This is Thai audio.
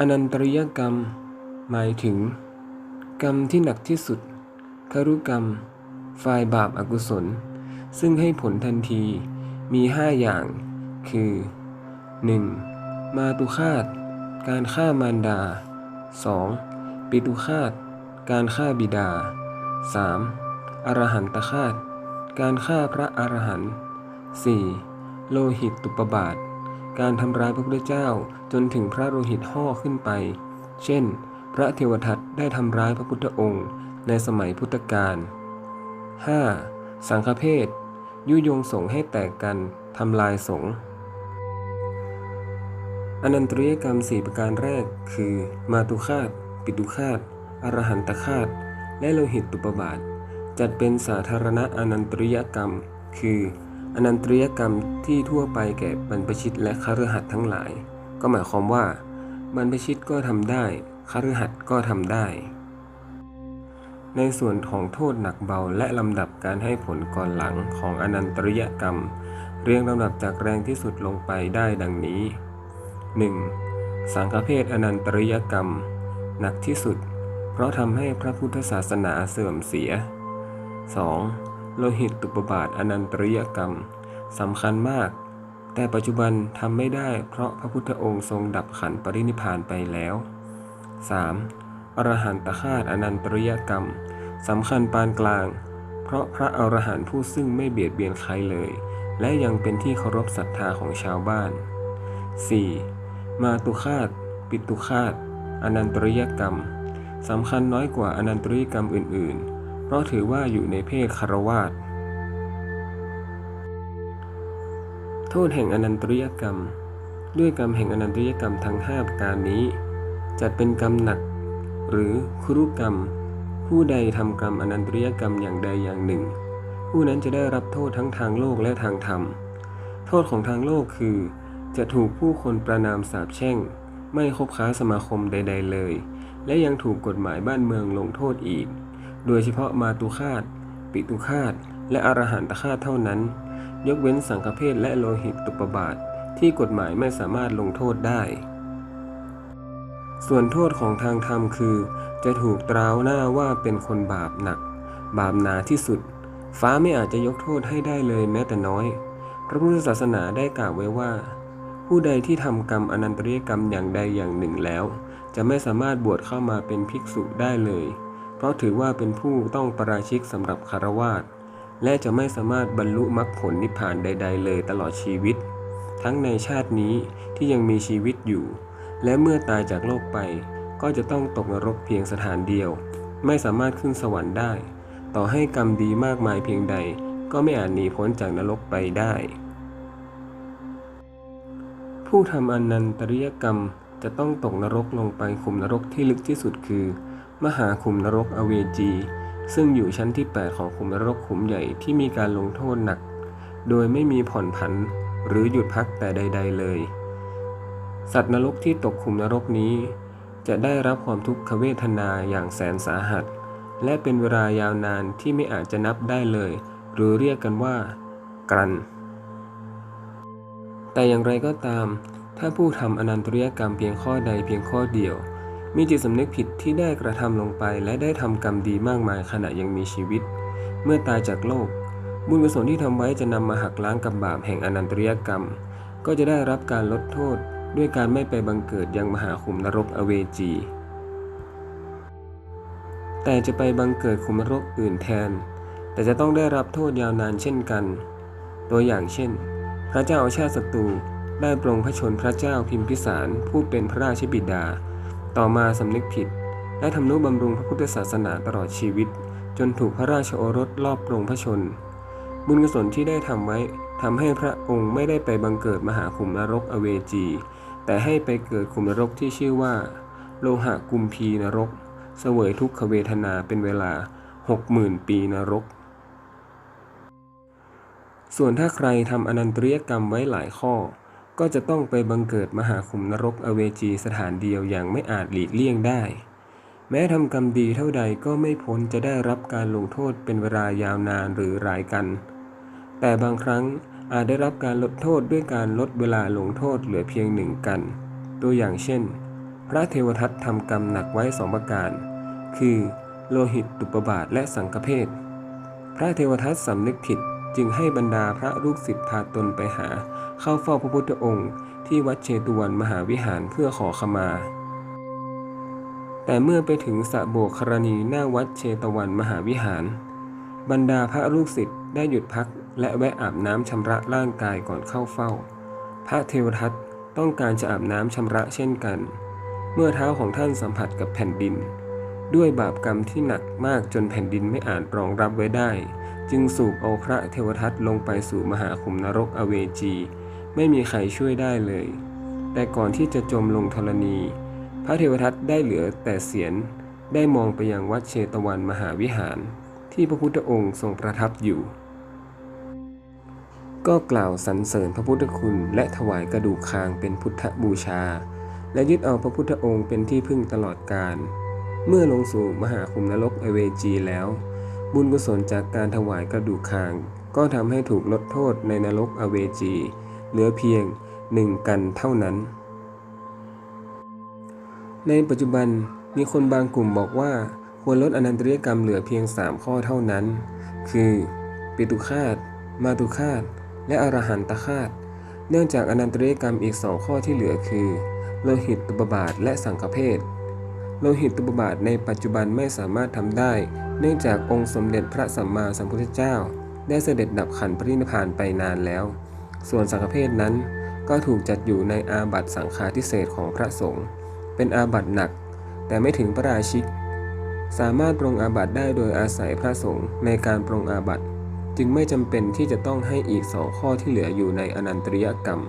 อนันตริยกรรม หมายถึง กรรมที่หนักที่สุดคารุกรรม ฝ่ายบาปอากุศล ซึ่งให้ผลทันทีมีห้าอย่าง คือ 1. มาตุคาต การฆ่ามารดา 2. ปิตุคาต การฆ่าบิดา 3. อรหันตคาต การฆ่าพระอรหันต์ 4. โลหิตตุปบาท การทำร้ายพระพุทธเจ้าจนถึงพระโลหิตห่อขึ้นไป เช่น พระเทวทัตได้ทำร้ายพระพุทธองค์ ในสมัยพุทธกาล 5. สังฆเพศยุยงสงให้แตกกันทำลายสงอนันตริยกรรมสี่ประการแรกคือ มาตุคาตปิตุคาตอรหันตคาตและโลหิตตุปบาท จัดเป็นสาธารณะอนันตริยกรรม คือ อนันตริยกรรมที่ทั่วไปแก่บรรพชิตและคฤหัสถ์ทั้งหลาย ก็หมายความว่า บรรพชิตก็ทำได้คฤหัสถ์ก็ทำได้ ในส่วนของโทษหนักเบาและลำดับการให้ผลก่อนหลังของอนันตริยกรรม เรียงลำดับจากแรงที่สุดลงไปได้ดังนี้ 1. สังฆเพศอนันตริยกรรม หนักที่สุด เพราะทำให้พระพุทธศาสนาเสื่อมเสีย 2. โลหิตตุปบาทอนันตริยกรรมสำคัญมาก แต่ปัจจุบันทำไม่ได้เพราะพระพุทธองค์ทรงดับขันปรินิพานไปแล้ว 3. อรหันตฆาตอนันตริยกรรมสำคัญปานกลาง เพราะพระอรหันต์ผู้ซึ่งไม่เบียดเบียนใครเลย และยังเป็นที่เคารพศรัทธาของชาวบ้าน 4. มาตุคาตปิตุคาตอนันตริยกรรมสำคัญน้อยกว่าอนันตริยกรรมอื่น ๆ เพราะถือว่าอยู่ในเพศคารวาสโทษแห่งอนันตริยกรรม ด้วยกรรมแห่งอนันตริยกรรมทั้ง5ประการนี้ จัดเป็นกรรมหนัก หรือครุกรรม ผู้ใดทำกรรมอนันตริยกรรมอย่างใดอย่างหนึ่ง ผู้นั้นจะได้รับโทษทั้งทางโลกและทางธรรม โทษของทางโลกคือ จะถูกผู้คนประนามสาปแช่ง ไม่คบค้าสมาคมใด ๆ เลย และยังถูกกฎหมายบ้านเมืองลงโทษอีก โดยเฉพาะมาตุคาตปิตุคาตและอรหันตคาตเท่านั้น ยกเว้นสังฆเพศและโลหิตตุปบาทที่กฎหมายไม่สามารถลงโทษได้ ส่วนโทษของทางธรรมคือ จะถูกตราวหน้าว่าเป็นคนบาปหนัก บาปหนาที่สุด ฟ้าไม่อาจจะยกโทษให้ได้เลยแม้แต่น้อย พระพุทธศาสนาได้กล่าวไว้ว่า ผู้ใดที่ทำกรรมอนันตริยกรรมอย่างใดอย่างหนึ่งแล้ว จะไม่สามารถบวชเข้ามาเป็นภิกษุได้เลย เพราะถือว่าเป็นผู้ต้องประราชิกสำหรับคารวาสและจะไม่สามารถบรรลุมรรคผลนิพพานใด ๆ เลยตลอดชีวิต ทั้งในชาตินี้ที่ยังมีชีวิตอยู่ และเมื่อตายจากโลกไป ก็จะต้องตกนรกเพียงสถานเดียว ไม่สามารถขึ้นสวรรค์ได้ ต่อให้กรรมดีมากมายเพียงใด ก็ไม่อาจหนีพ้นจากนรกไปได้ ผู้ทำอนันตริยกรรมจะต้องตกนรกลงไปขุมนรกที่ลึกที่สุดคือ มหาขุมนรกอเวจี ซึ่งอยู่ชั้นที่ 8 ของขุมนรกขุมใหญ่ที่มีการลงโทษหนัก โดยไม่มีผ่อนผันหรือหยุดพักแต่ใด ๆเลย สัตว์นรกที่ตกขุมนรกนี้ จะได้รับความทุกขเวทนาอย่างแสนสาหัส และเป็นเวลายาวนานที่ไม่อาจจะนับได้เลย หรือเรียกกันว่า กรัน แต่อย่างไรก็ตาม ถ้าผู้ทำอนันตริยกรรมเพียงข้อใดเพียงข้อเดียว มีจิตสำนึกผิดที่ได้กระทำลงไป และได้ทำกรรมดีมากมายขณะยังมีชีวิต เมื่อตายจากโลก บุญกุศลที่ทำไว้จะนำมาหักล้างกับบาปแห่งอนันตริยกรรม ก็จะได้รับการลดโทษ ด้วยการไม่ไปบังเกิดยังมหาขุมนรกอเวจี แต่จะไปบังเกิดขุมนรกอื่นแทน แต่จะต้องได้รับโทษยาวนานเช่นกัน ตัวอย่างเช่น พระเจ้าอาชาติศัตรูได้ปรงพระชนพระเจ้าพิมพิสารผู้เป็นพระราชบิดา ต่อมาสำนึกผิด และทำนุบำรุงพระพุทธศาสนาตลอดชีวิต จนถูกพระราชโอรสลอบปรงพระชน บุญกุศลที่ได้ทำไว้ทำให้พระองค์ไม่ได้ไปบังเกิดมหาขุมนรกอเวจี แต่ให้ไปเกิดขุมนรกที่ชื่อว่า โลหะกุมพีนรก เสวยทุกขเวทนาเป็นเวลา60,000ปีนรก ส่วนถ้าใครทำอนันตริยกรรมไว้หลายข้อ ก็จะต้องไปบังเกิดมหาขุมนรกอเวจีสถานเดียวอย่างไม่อาจหลีกเลี่ยงได้ แม้ทำกรรมดีเท่าใดก็ไม่พ้นจะได้รับการลงโทษเป็นเวลายาวนานหรือรายกัน แต่บางครั้งอาจได้รับการลดโทษด้วยการลดเวลาลงโทษเหลือเพียงหนึ่งกัน ตัวอย่างเช่น พระเทวทัตทำกรรมหนักไว้สองประการ คือ โลหิตตุปบาทและสังฆเพศพระเทวทัตสำนึกผิด จึงให้บรรดาพระลูกศิษย์พาตนไปหา เข้าเฝ้าพระพุทธองค์ ที่วัดเชตวันมหาวิหารเพื่อขอขมา แต่เมื่อไปถึงสระโบกครณีหน้าวัดเชตวันมหาวิหาร บรรดาพระลูกศิษย์ได้หยุดพัก และแวะอาบน้ำชำระร่างกายก่อนเข้าเฝ้า พระเทวทัตต้องการจะอาบน้ำชำระเช่นกัน เมื่อเท้าของท่านสัมผัสกับแผ่นดิน ด้วยบาปกรรมที่หนักมากจนแผ่นดินไม่อาจรองรับไว้ได้ จึงสูบเอาพระเทวทัตลงไปสู่มหาขุมนรกอเวจี ไม่มีใครช่วยได้เลย แต่ก่อนที่จะจมลงธรณี พระเทวทัตได้เหลือแต่เสียนได้มองไปยังวัดเชตวันมหาวิหาร ที่พระพุทธองค์ทรงประทับอยู่ ก็กล่าวสรรเสริญพระพุทธคุณและถวายกระดูกคางเป็นพุทธบูชา และยึดเอาพระพุทธองค์เป็นที่พึ่งตลอดกาลเมื่อลงสู่มหาคุมนรกอเวจีแล้ว บุญกุศลจากการถวายกระดูกคาง ก็ทำให้ถูกลดโทษในนรกอเวจี เหลือเพียงหนึ่งกันเท่านั้น ในปัจจุบันมีคนบางกลุ่มบอกว่าควรลดอนันตริยกรรมเหลือเพียง 3 ข้อเท่านั้น คือปิตุคาต มาตุคาต และอรหันตคาต เนื่องจากอนันตริยกรรมอีกสองข้อที่เหลือคือ โลหิตตุปบาทและสังฆเพศ โลหิตตุปบาทในปัจจุบันไม่สามารถทำได้ เนื่องจากองค์สมเด็จพระสัมมาสัมพุทธเจ้า ได้เสด็จดับขันธ์พระนิพพานไปนานแล้ว ส่วนสังฆเพศนั้น ก็ถูกจัดอยู่ในอาบัติสังฆาทิเศษของพระสงฆ์เป็นอาบัติหนัก แต่ไม่ถึงพระราชิก สามารถปรงอาบัติได้โดยอาศัยพระสงฆ์ในการปรงอาบัติ จึงไม่จำเป็นที่จะต้องให้อีกสองข้อที่เหลืออยู่ในอนันตริยกรรม